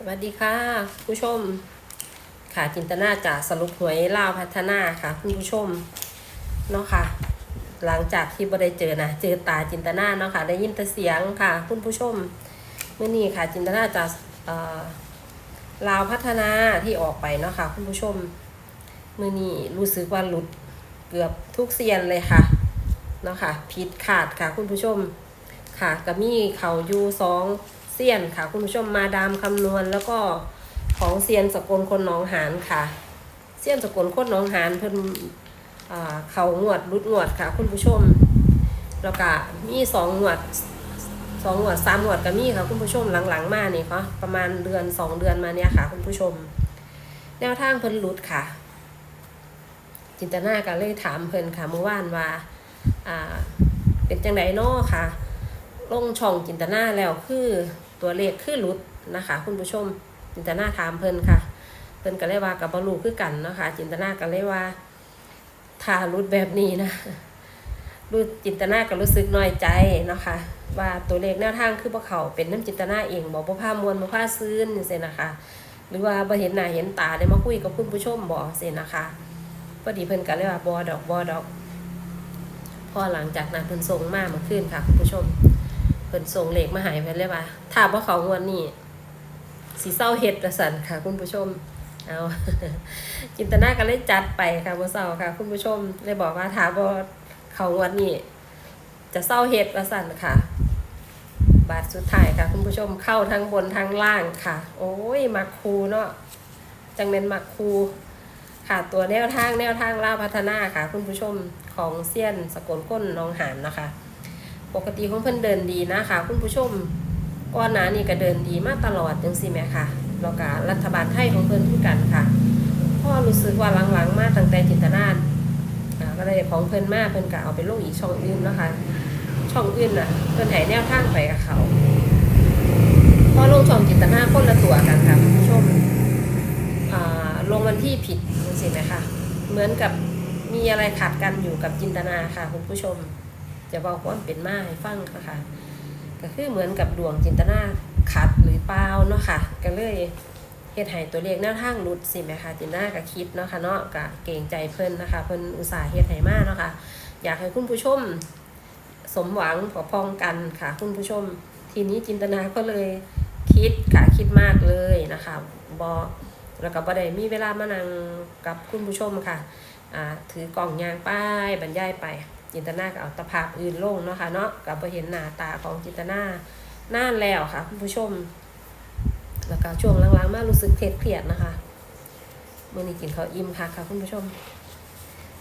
สวัสดีค่ะ ผู้ชม ค่ะจินตนาจากสรุปหวยลาวพัฒนาค่ะ คุณผู้ชมเนาะค่ะ หลังจากที่บ่ได้เจอนะเจอตาจินตนาเนาะค่ะ ได้ยินแต่เสียงค่ะ คุณผู้ชมเมื่อนี้ค่ะ จินตนาจากลาวพัฒนาที่ออกไปเนาะค่ะ คุณผู้ชมเมื่อนี้รู้สึกว่าหลุดเกือบทุกเซียนเลยค่ะเนาะค่ะผิดขาดค่ะ คุณผู้ชมค่ะก็มีเขาอยู่สอง เซียนค่ะ คุณผู้ชมมาดามคำนวณแล้วก็ของเซียนสกลคนหนองหานค่ะ เซียนสกลคนหนองหานเพิ่นเขางวดรุดงวดค่ะ คุณผู้ชม แล้วก็มีสองงวดสองงวดสามงวดก็มีค่ะ คุณผู้ชมหลังๆมาเนี่ยค่ะประมาณเดือนสองเดือนมาเนี่ยค่ะ คุณผู้ชม แนวทางเพิ่นรุดค่ะ จินตนาก็เลยถามเพิ่นค่ะเมื่อวานว่าอ่าเป็นจังไดนาะค่ะลงช่องจินตนาแล้วคือ ตัวเลขคือหลุดนะคะ คุณผู้ชมจินตนาถามเพิ่นค่ะ เพิ่นก็เลยว่ากับบรูคือกันนะคะจินตนาก็เลยว่าถ้าหลุดแบบนี้นะรู้จินตนาก็รู้สึกน้อยใจนะคะ ว่าตัวเลขแนวทางคือพวกเขาเป็นน้ำจินตนาเองบอกบ่พามวลบ่พาซื้นจังซี่นะคะ หรือว่าบ่เห็นหน้าเห็นตาได้มาคุยกับคุณผู้ชมบ่ซี่นะคะพอดีเพิ่นก็เลยว่าบ่ดอกบ่ดอก พอหลังจากนั้นเพิ่นส่งมาเมื่อคืนค่ะคุณผู้ชม เพิ่นส่งเลขมาหายเพิ่นเลยว่าถ้าบ่เขางวดนี้สิเศร้าเฮ็ดละสันค่ะ คุณผู้ชม เอาจินตนาก็เลยจัดไปค่ะบ่เศร้าค่ะ คุณผู้ชมเลยบอกว่าถ้าบ่เขางวดนี้จะเศร้าเฮ็ดละสันค่ะ บาทสุดท้ายค่ะ คุณผู้ชมเข้าทั้งบนทั้งล่างค่ะ โอ้ยมักคูเนาะจังเป็นมักคูค่ะตัวแนวทางแนวทางล่าพัฒนาค่ะ คุณผู้ชมของเซียนสกลก้นน้องหานนะคะ ปกติของเพิ่นเดินดีนะคะ คุณผู้ชมก่อนหนานี้ก็เดินดีมาตลอดจังซี่แหมค่ะแล้วก็รัฐบาลไทยของเพิ่นคือกันค่ะพ่อรู้สึกว่าหลังๆ มาตั้งแต่จินตนาก็เลยของเพิ่นมาเพิ่นก็เอาไปลงอีกช่องอื่นนะคะ ช่องอื่นน่ะเพิ่นให้แนวทางไปกับเขาพอลงช่องจินตนาคนละตัวกันค่ะคุณผู้ชมลงวันที่ผิดจังซี่ไหมคะเหมือนกับมีอะไรขัดกันอยู่กับจินตนาค่ะคุณผู้ชม จะบอกว่าเป็นมาให้ฟังค่ะคะก็คือเหมือนกับดวงจินตนาขัดหรือเปล่าเนาะค่ะ ก็เลยเฮ็ดให้ตัวเลขแนวทางหลุดสิแม่ค่ะจินตนาก็คิดเนาะค่ะเนาะก็เก่งใจเพิ่นนะคะ เพิ่นอุตส่าห์เฮ็ดให้มาเนาะค่ะอยากให้คุณผู้ชม สมหวังพอพองกันค่ะ คุณผู้ชม ทีนี้จินตนาก็เลยคิดค่ะคิดมากเลยนะคะบอแล้วก็บ่ได้มีเวลามานั่งกับคุณผู้ชมค่ะ อ่า ถือกล่องยางป้ายบรรยายไป จินตนาก็เอาตะภาพอื่นลงเนาะค่ะเนาะกับเห็นหน้าตาของจินตนานานแล้วค่ะคุณผู้ชม แล้วก็ช่วงหลังๆมารู้สึกเครียดเครียดนะคะเมื่อนี้กินข้าวอิ่มค่ะค่ะคุณผู้ชม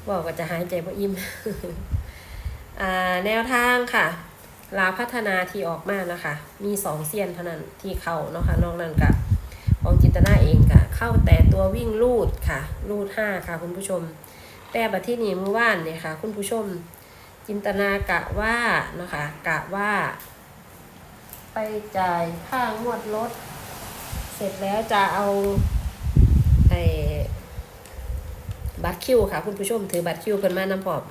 บอกว่าจะหายใจบ่อิ่มแนวทางค่ะลาพัฒนาที่ออกมานะคะ มีสองเซียนเท่านั้นที่เข้าเนาะค่ะนอกนั้นกับของจินตนาเองค่ะ เข้าแต่ตัววิ่งลูดค่ะลูดห้าค่ะ คุณผู้ชม แต่บัดที่นี้เมื่อวานเนี่ยค่ะ คุณผู้ชม จินตนากะว่านะคะกะว่า ไปจ่ายค่างวดรถ เสร็จแล้วจะเอาไอ้บัตรคิวค่ะคุณผู้ชมถือบัตรคิวเพิ่นมาน้ำพร้อม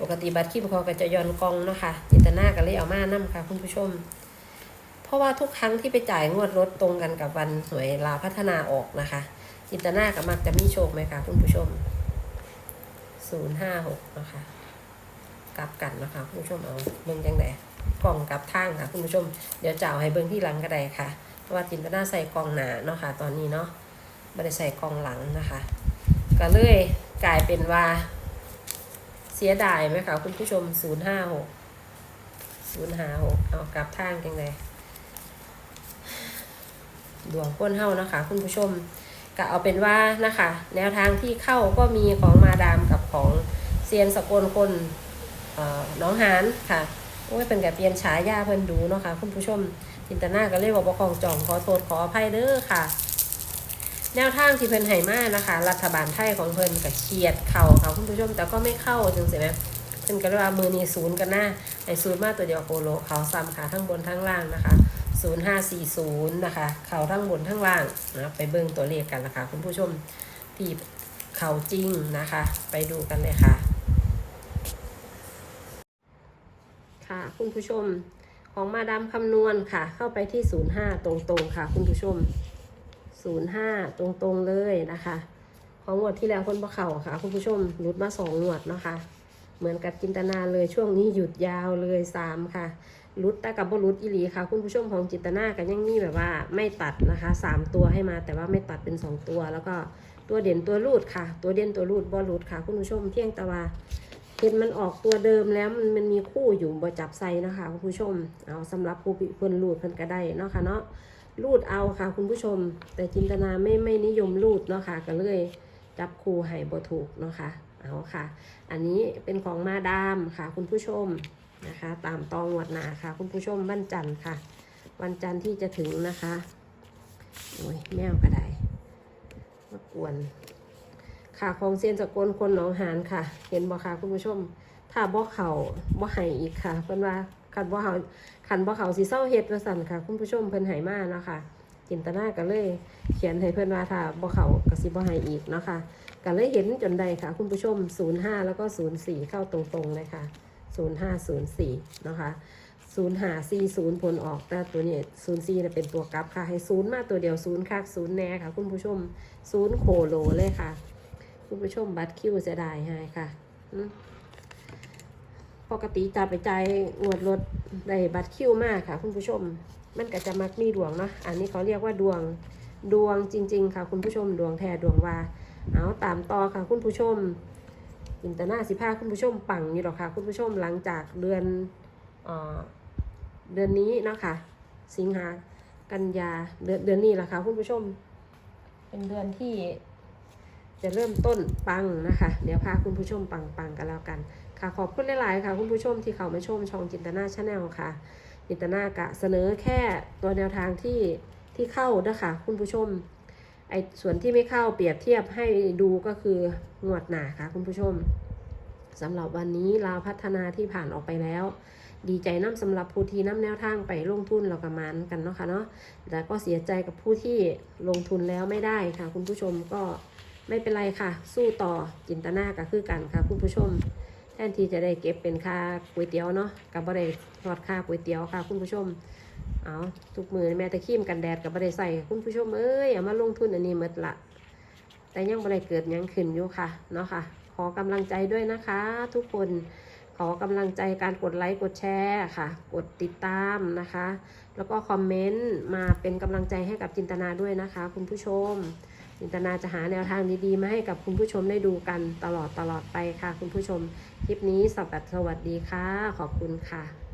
ปกติบัตรคิวเขาก็จะย้อนกองเนาะค่ะจินตนาก็เลยเอามานำค่ะ คุณผู้ชม เพราะว่าทุกครั้งที่ไปจ่ายงวดรถตรงกันกับวันหวยลาพัฒนาออกนะคะ จินตนาก็มักจะมีโชคไหมคะคุณผู้ชมศูนย์ห้าหกนะคะ กลับกันนะคะคุณผู้ชมเอาเบิ่งจังไดกล่องกลับทางค่ะคุณผู้ชมเดี๋ยวจะเอาให้เบิ่งที่หลังก็ได้ค่ะเพราะว่าจินตนาใส่กล่องหนาเนาะค่ะ ตอนนี้เนาะไม่ได้ใส่กล่องหลังนะคะ ก็เลยกลายเป็นว่า เสียดายไหมคะคุณผู้ชมศูนย์ห้าหกศูนย์ห้าหกเอากลับทางจังไดดวงก้นเฮานะคะ คุณผู้ชมก็เอาเป็นว่านะคะ แนวทางที่เข้าก็มีของมาดามกับของเซียนสกลคน น้องหานค่ะโอ้ยเป็นกับเปลี่ยนฉายาเพิ่นดูเนาะค่ะคุณผู้ชมจินตนาก็เลยบอกว่าของจองขอโทษขออภัยเด้อค่ะ แนวทางที่เพิ่นให้มานะคะ รัฐบาลไทยของเพิ่นก็เฉียดเข่าค่ะคุณผู้ชมแต่ก็ไม่เข้าจังสิแหมเพิ่นก็เลยว่ามือนี้ศูนย์กันหน้าไอศูนย์มาตัวเดียวโคโลเขาซ้ำค่ะทั้งบนทั้งล่างนะคะ0540 นะคะ เข่าทั้งบนทั้งล่างนะไปเบิ่งตัวเลขกันนะคะคุณผู้ชมที่เข่าจริงนะคะ ไปดูกันเลยค่ะ ค่ะ คุณผู้ชมของมาดามคำนวณค่ะ เข้าไปที่ 05 ตรงๆค่ะ คุณผู้ชมศูนย์ห้าตรงๆเลยนะคะ ของงวดที่แล้วคนบ่เข่าค่ะ คุณผู้ชมหลุดมาสองงวดเนาะคะเหมือนกับจินตนาเลยช่วงนี้หยุดยาวเลยสามค่ะรุดแต่กับบรุดอีหลีค่ะ คุณผู้ชมของจินตนากันยังมีแบบว่าไม่ตัดนะคะสามตัวให้มาแต่ว่าไม่ตัดเป็นสองตัว แล้วก็ตัวเด่นตัวรูดค่ะ ตัวเด่นตัวรูดบอรูดค่ะ คุณผู้ชมเพียงต่ว่า เห็นมันออกตัวเดิมแล้วมันมันมีคู่อยู่บ่จับใส่นะคะคุณผู้ชม เอาสำหรับผู้เพิ่นรูดเพิ่นก็ได้เนาะค่ะเนาะรูดเอาค่ะคุณผู้ชม แต่จินตนาไม่ไม่นิยมรูดเนาะค่ะก็เลยจับคู่ให้บ่ถูกเนาะค่ะเอาค่ะ อันนี้เป็นของมาดามค่ะ คุณผู้ชมนะคะ ตามตองวดหนาค่ะ คุณผู้ชมวันจันทร์ค่ะ วันจันทร์ที่จะถึงนะคะโอ้ยแมวก็ได้มากวน ค่ะของเซียนสกลคนหนองหานค่ะ เห็นบ่ค่ะคุณผู้ชม ถ้าบ่เขาบ่ให้อีกค่ะเพิ่นว่าคันบ่เขาคันบ่เขาสิเศร้าเฮ็ดว่าสั่นค่ะ คุณผู้ชมเพิ่นให้มาเนาะค่ะจินตนาก็เลย เขียนให้เพื่อนว่าถ้าบ่เขากสิบ่ให้อีกเนาะค่ะก็เลยเห็นจนใดค่ะ คุณผู้ชม 05 แล้วก็ 04 เข้าตรงๆเลยค่ะ 0504 เนาะค่ะ0540 ผลออกแต่ตัวนี้04เนี่ยเป็นตัวกลับค่ะ ให้ศูนย์มาตัวเดียวศูนย์คักศูนย์แน่ค่ะ คุณผู้ชมศูนย์โคโลเลยค่ะ คุณผู้ชมบัตรคิวเสียดายให้ค่ะอืมปกติจะไปจ่ายงวดรถได้บัตรคิวมากค่ะ คุณผู้ชม มันก็จะมักมีดวงเนาะอันนี้เขาเรียกว่าดวงดวงจริง ๆ ค่ะ คุณผู้ชมดวงแท้ดวงว่าเอาตามต่อค่ะ คุณผู้ชม อินตนาสิพาคุณผู้ชมปังนี่หรอกค่ะ คุณผู้ชมหลังจากเดือนเอเดือนนี้เนาะค่ะ สิงหากันยาเดือนเดือนนี้แหละค่ะ คุณผู้ชม เป็นเดือนที่ จะเริ่มต้นปังนะคะ เดี๋ยวพาคุณผู้ชมปังปังกันแล้วกัน ค่ะขอบคุณหลาย ๆ ค่ะ คุณผู้ชมที่เข้ามาชมช่องจินตนาชาแนลค่ะ จินตนากะเสนอแค่ตัวแนวทางที่ที่เข้านะคะคุณผู้ชมไอ้ส่วนที่ไม่เข้าเปรียบเทียบให้ดูก็คืองวดหนาค่ะ คุณผู้ชมสำหรับวันนี้ลาวพัฒนาที่ผ่านออกไปแล้ว ดีใจน้ำสำหรับผู้ที่น้ำแนวทางไปลงทุนเรากระมานกันเนาะค่ะเนาะแต่ก็เสียใจกับผู้ที่ลงทุนแล้วไม่ได้ค่ะ คุณผู้ชมก็ ไม่เป็นไรค่ะ สู้ต่อจินตนาก็คือกันค่ะคุณผู้ชม แทนที่จะได้เก็บเป็นค่าก๋วยเตี๋ยวเนาะกับบ่ได้ทอดค่าก๋วยเตี๋ยวค่ะ คุณผู้ชมเอาทุกมือแม่ตะขีมกันแดดกับบ่ได้ใส่คุณผู้ชมเอ้ยเอามาลงทุนอันนี้หมดละแต่ยังบ่ได้เกิดยังขึ้นอยู่ค่ะเนาะค่ะ ขอกำลังใจด้วยนะคะ ทุกคนขอกำลังใจการกดไลค์กดแชร์ค่ะ กดติดตามนะคะ แล้วก็คอมเมนต์มาเป็นกำลังใจให้กับจินตนาด้วยนะคะ คุณผู้ชม จินตนาจะหาแนวทางดีๆมาให้กับคุณผู้ชมได้ดูกันตลอดตลอดไปค่ะ คุณผู้ชมคลิปนี้สวัสดีค่ะ ขอบคุณค่ะ